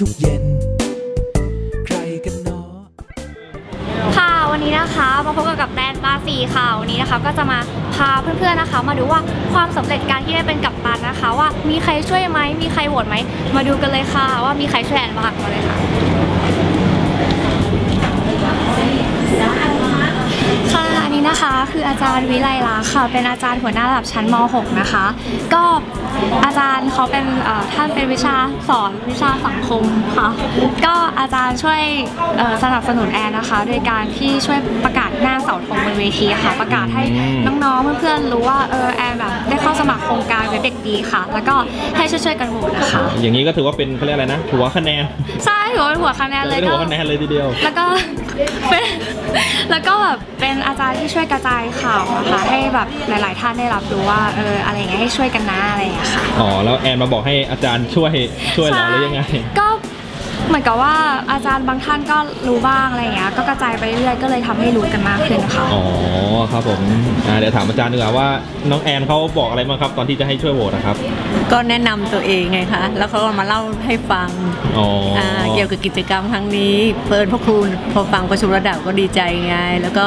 ทุกเย็น ใครกันเนาะค่ะวันนี้นะคะมาพบกับกับแตนบาซีค่ะวันนี้นะคะก็จะมาพาเพื่อนๆนะคะ มาดูว่าความสำเร็จการที่ได้เป็นกัปตันนะคะ ว่ามีใครช่วยไหมมีใครโหวตไหมมาดูกันเลยค่ะ ว่ามีใครช่วยแอนบ้างมาเลยค่ะค่ะอันนี้นะคะคืออาจารย์วิไลลักษ์ค่ะเป็นอาจารย์หัวหน้าระดับชั้นม .6 นะคะ ก็ อาจารย์เขาเป็นเอ่อท่านเป็นวิชาสอนวิชาสังคมค่ะก็อาจารย์ช่วยเอ่อสนับสนุนแอนนะคะ โดยการที่ช่วยประกาศหน้าเสาธงบนเวทีค่ะ ประกาศให้น้องๆเพื่อนๆรู้ว่าเออแอนแบบได้เข้าสมัครโครงการเว็บเด็กดีค่ะ แล้วก็ให้ช่วยๆกันโหวตนะคะอย่างนี้ก็ถือว่าเป็นเขาเรียกอะไรนะหัวคะแนนใช่ถือว่าเป็นหัวคะแนนเลยเป็นก็หัวคะแนนเลยทีเดียว แล้วก็เป็นแล้วก็แบบเป็นอาจารย์ที่ช่วยกระจายข่าวอะค่ะให้แบบหลาย ๆ ท่านได้รับรู้ว่าเอออะไรอย่างเงี้ยให้ช่วยกันนะอะไรอย่างเงี้ยค่ะ อ๋อ แล้วแอนมาบอกให้อาจารย์ช่วยช่วยเราหรือยังไง ก็ เหมือนกับว่าอาจารย์บางท่านก็รู้บ้างอะไรอย่างเงี้ยก็กระจายไปเรื่อยๆก็เลยทำให้รู้กันมากขึ้นค่ะอ๋อครับผมอ่าเดี๋ยวถามอาจารย์ดีกว่าว่าน้องแอนเขาบอกอะไรบ้างครับตอนที่จะให้ช่วยโหวตนะครับ ก็แนะนำตัวเองไงคะ แล้วเขาก็มาเล่าให้ฟังอ๋ออ่าเกี่ยวกับกิจกรรมครั้งนี้เฟิร์นพ่อครูพอฟังประชุมระดับก็ดีใจไง แล้วก็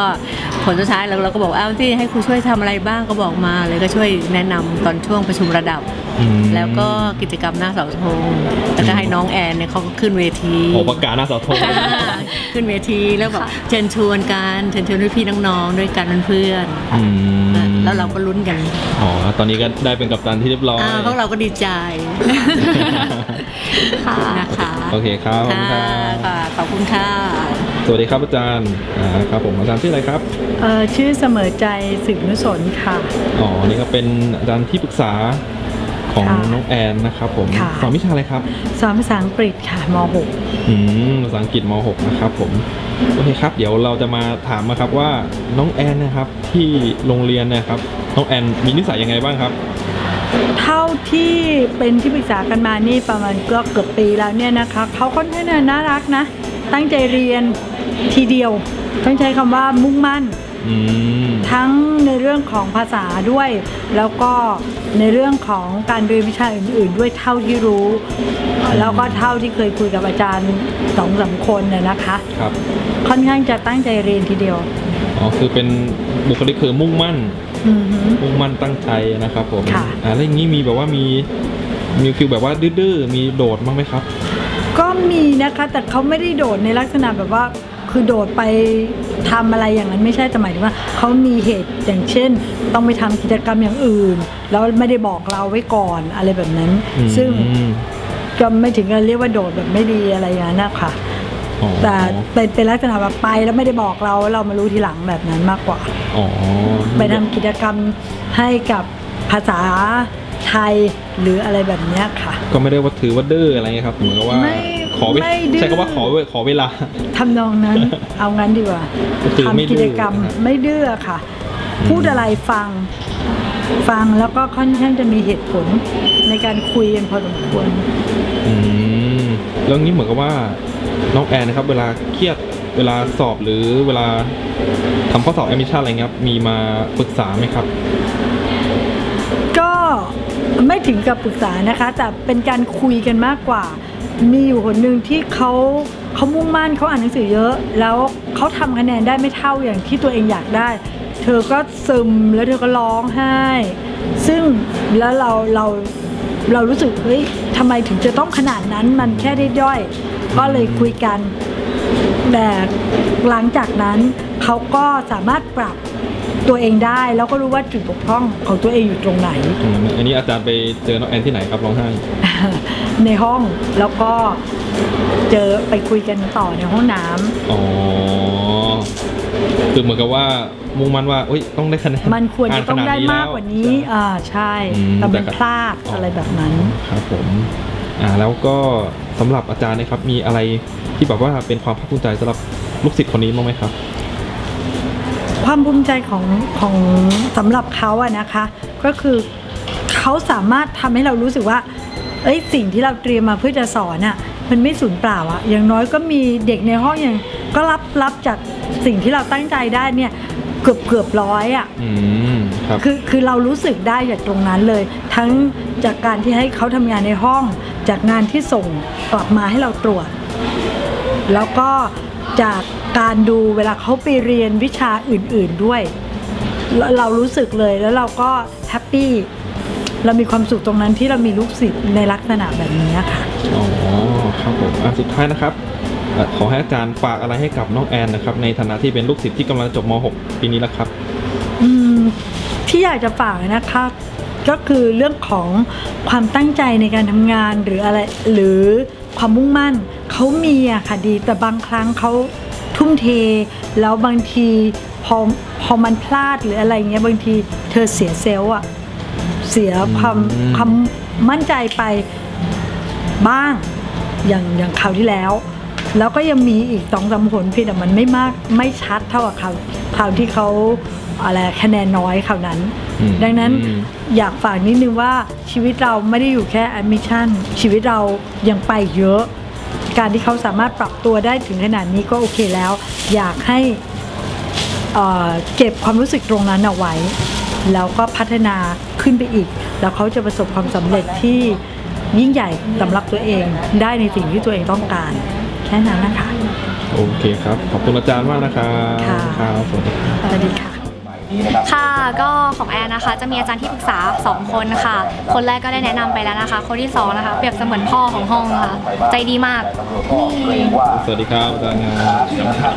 ผลสุดท้ายเราเราก็บอกอ้าวที่ให้ครูช่วยทำอะไรบ้างก็บอกมาเลยก็ช่วยแนะนำตอนช่วงประชุมระดับอืม แล้วก็กิจกรรมหน้าเสาธงแล้วก็ให้น้องแอนเนี่ยเขาก็ขึ้นเวทีโอ้ประกาศหน้าเสาธงขึ้นเวทีแล้วแบบเชิญชวนกันเชิญชวนพี่ๆน้องๆด้วยกันเป็นเพื่อนอืมแล้วเราก็ลุ้นกัน อ๋อ ตอนนี้ก็ได้เป็นกัปตันที่เรียบร้อยอ่าพวกเราก็ดีใจ ค่ะนะคะโอเคครับขอบคุณคค่ะรับค่ะขอบคุณค่ะ สวัสดีครับอาจารย์อ่าครับผมอาจารย์ชื่ออะไรครับเอ่อชื่อเสมอใจสืบนุสนค่ะ อ๋อ นี่ก็เป็นอาจารย์ที่ปรึกษา ของค่ะน้องแอนนะครับผมค่ะสอนวิชาอะไรครับสอนภาษาอังกฤษค่ะมอืมภาษาอังกฤษม .6 นะครับผมโอเคครับ เดี๋ยวเราจะมาถามนะครับว่าน้องแอนนะครับที่โรงเรียนเนะครับน้องแอนมีนิสัยยังไงบ้างครับ .6 เท่าที่เป็นที่ปรึกษากันมานี่ประมาณก็เกือบปีแล้วเนี่ยนะคะเขาค่อนข้างจะน่ารักนะ ตั้งใจเรียนทีเดียว ต้องใช้คำว่ามุ่งมั่นอืม ทั้งในเรื่องของภาษาด้วย แล้วก็ในเรื่องของการเรียนวิชาอื่น ๆ ด้วยเท่าที่รู้ แล้วก็เท่าที่เคยคุยกับอาจารย์สองสามคนน่ยนะคะครับค่อนข้างจะตั้งใจเรียนทีเดียวอ๋อคือเป็นบุคลิกคือมุ่งมั่นอือหือมุ่งมั่นตั้งใจนะครับผมค่ะอ่าแล้วอย่างนี้มีแบบว่ามีมีฟิลแบบว่าดื้อๆมีโดดบ้างไหมครับ ก็มีนะคะแต่เขาไม่ได้โดดในลักษณะแบบว่า คือโดดไปทำอะไรอย่างนั้นไม่ใช่แต่หมายถึงว่าเขามีเหตุอย่างเช่น ต้องไปทำกิจกรรมอย่างอื่น แล้วไม่ได้บอกเราไว้ก่อนอะไรแบบนั้นอืมซึ่งก็ไม่ถึงกับเรียกว่าโดดแบบไม่ดีอะไรอย่างนั้นนะคะอ๋อแต่เป็นเป็นลักษณะแบบไปแล้วไม่ได้บอกเราเรามารู้ทีหลังแบบนั้นมากกว่าอ๋อไปทำกิจกรรมให้กับภาษาไทยหรืออะไรแบบเนี้ยค่ะ ก็ไม่ได้ว่าถือว่าดื้ออะไรเงี้ยครับเหมือนกับว่าไม่ ขอเวไม่ดื้อ ใช้คำว่าขอเวขอเวลา ทำนองนั้น เอางั้นดีกว่าก็คือไม่ทำกิจกรรมดื้อนะครับไม่ดื้อค่ะ พูดอะไรฟัง ฟังแล้วก็ค่อนข้างจะมีเหตุผลในการคุยกันพอสมควร อืมแล้วนี้เหมือนกับว่าน้องแอนนะครับ เวลาเครียดเวลาสอบหรือเวลาทำข้อสอบแอมิชันอะไรเงี้ยครับมีมาปรึกษาไหมครับ ก็ไม่ถึงกับปรึกษานะคะ แต่เป็นการคุยกันมากกว่า มีอยู่คนหนึ่งที่เขาเขามุ่งมั่นเขาอ่านหนังสือเยอะ แล้วเขาทำคะแนนได้ไม่เท่าอย่างที่ตัวเองอยากได้ เธอก็ซึมแล้วเธอก็ร้องไห้ ซึ่งแล้วเราเราเรารู้สึกเฮ้ยทำไมถึงจะต้องขนาดนั้นมันแค่ได้ย่อย ก็เลยคุยกันแต่หลังจากนั้นเขาก็สามารถปรับ ตัวเองได้ แล้วก็รู้ว่าจุดบกพร่องของตัวเองอยู่ตรงไหน อืมอันนี้อาจารย์ไปเจอน้องแอนที่ไหนครับร้องไห้ ในห้องแล้วก็เจอไปคุยกันต่อในห้องน้ำอ๋อ คือเหมือนกับว่ามุ่งมั่นว่าเอ้ยต้องได้คะแนนมันควรจะต้องได้นขนมากกว่านี้ อ่าใช่อืมแต่มันแต่ก็พลาดอะไรแบบนั้น ครับผม อ่า แล้วก็สำหรับอาจารย์นะครับ มีอะไรที่แบบว่าเป็นความภาคภูมิใจสำหรับลูกศิษย์คนนี้บ้างไหมครับ ความภูมิใจของของสำหรับเขาอะนะคะ ก็คือเขาสามารถทำให้เรารู้สึกว่าเอ้ยสิ่งที่เราเตรียมมาเพื่อจะสอนอะมันไม่สูญเปล่าอะอย่างน้อยก็มีเด็กในห้องอย่างก็รับรับจากสิ่งที่เราตั้งใจได้เนี่ยเกือบเกือบร้อยอะอืมครับ คือคือเรารู้สึกได้จากตรงนั้นเลย ทั้งจากการที่ให้เขาทำงานในห้อง จากงานที่ส่งกลับมาให้เราตรวจ แล้วก็จาก การดูเวลาเขาไปเรียนวิชาอื่น ๆด้วยเราเรารู้สึกเลยแล้วเราก็แฮปปี้เรามีความสุขตรงนั้นที่เรามีลูกศิษย์ในลักษณะแบบนี้ค่ะอ๋อครับผมอะสุดท้ายนะครับเอ่อขอให้อาจารย์ฝากอะไรให้กับน้องแอนนะครับ ในฐานะที่เป็นลูกศิษย์ที่กำลังจบม .6 ปีนี้แล้วครับ อืมที่อยากจะฝากนะคะก็คือเรื่องของความตั้งใจในการทำงานหรืออะไรหรือความมุ่งมั่นเขามีอะค่ะดีแต่บางครั้งเขา ทุ่มเท แล้วบางทีพอพอมันพลาดหรืออะไรเงี้ยบางทีเธอเสียเซลล์อะเสียความอืมความมั่นใจไปบ้างอย่างอย่างคราวที่แล้ว แล้วก็ยังมีอีกสองสามผลเพียงแต่มันไม่มากไม่ชัดเท่ากับคราวคราวที่เขาอะไรคะแนนน้อยคราวนั้นอืมดังนั้นอืมอยากฝากนิดนึงว่าชีวิตเราไม่ได้อยู่แค่ admission ชีวิตเรายังไปเยอะ การที่เขาสามารถปรับตัวได้ถึงขนาดนี้ก็โอเคแล้ว อยากให้เอ่อเก็บความรู้สึกตรงนั้นเอาไว้ แล้วก็พัฒนาขึ้นไปอีก แล้วเขาจะประสบความสำเร็จที่ยิ่งใหญ่สำหรับตัวเองได้ในสิ่งที่ตัวเองต้องการ แค่นั้นนะคะ โอเคครับ ขอบคุณอาจารย์มากนะครับค่ะครับสวัสดีครั บสวัสดีค่ะค่ะก็ของแอนนะคะจะมีอาจารย์ที่ปรึกษา 2 คนค่ะ คนแรกก็ได้แนะนำไปแล้วนะคะ คนที่2นะคะเปรียบเสมือนพ่อของห้องค่ะ ใจดีมากนี่สวัสดีครับอาจารย์ครับ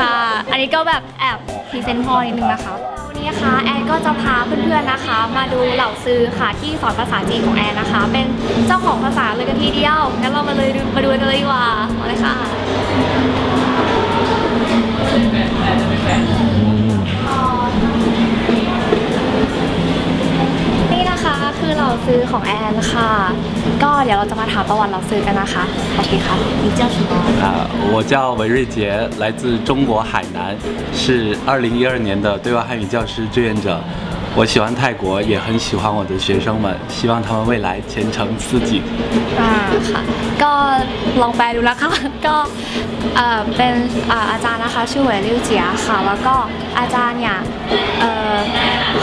ค่ะ อันนี้ก็แบบแอบพรีเซนต์พ่อนิดนึงนะคะวันนี้นะคะแอนก็จะพาเพื่อนๆนะคะ มาดูเหล่าซื้อค่ะที่สอนภาษาจีนของแอนนะคะ เป็นเจ้าของภาษาเลยกันทีเดียวงั้นเรามาเลยดูมาดูกันเลยดีกว่ามาเลยค่ะ อเหล่าซื้อของแอนค่ะ ก็เดี๋ยวเราจะมาถามประวัติเหล่าซื้อกันนะคะโอเคค่ะ你叫什么啊，我叫韦瑞杰，来自中国海南，是二零一二年的对外汉语教师志愿者。我喜欢泰国，也很喜欢我的学生们，希望他们未来前程似锦。 อ่าค่ะ ก็ลองแปลดูนะคะ ก็เอ่อเป็นอ่าอาจารย์นะคะ ชื่อเหวยลิวเจียค่ะ แล้วก็อาจารย์เนี่ยเอ่อ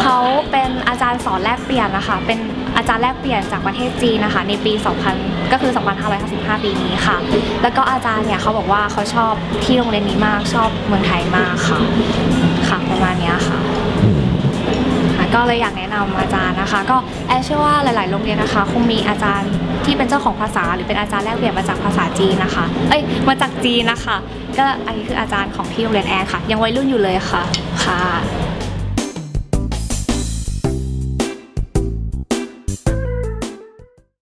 เขาเป็นอาจารย์สอนแลกเปลี่ยนนะคะ เป็น อาจารย์แลกเปลี่ยนจากประเทศจีนนะคะในปี 2000 ก็คือ 2555 ปีนี้ค่ะ แล้วก็อาจารย์เนี่ยเขาบอกว่าเขาชอบที่โรงเรียนนี้มากชอบเมืองไทยมากค่ะค่ะประมาณนี้ค่ะก็เลยอยากแนะนำอาจารย์นะคะ ก็แอเชื่อว่าหลาย ๆ โรงเรียนนะคะ คงมีอาจารย์ที่เป็นเจ้าของภาษา หรือเป็นอาจารย์แลกเปลี่ยนมาจากภาษาจีนนะคะ เอ้ยมาจากจีนนะคะ ก็อันนี้คืออาจารย์ของที่โรงเรียนแอนค่ะ ยังวัยรุ่นอยู่เลยค่ะค่ะ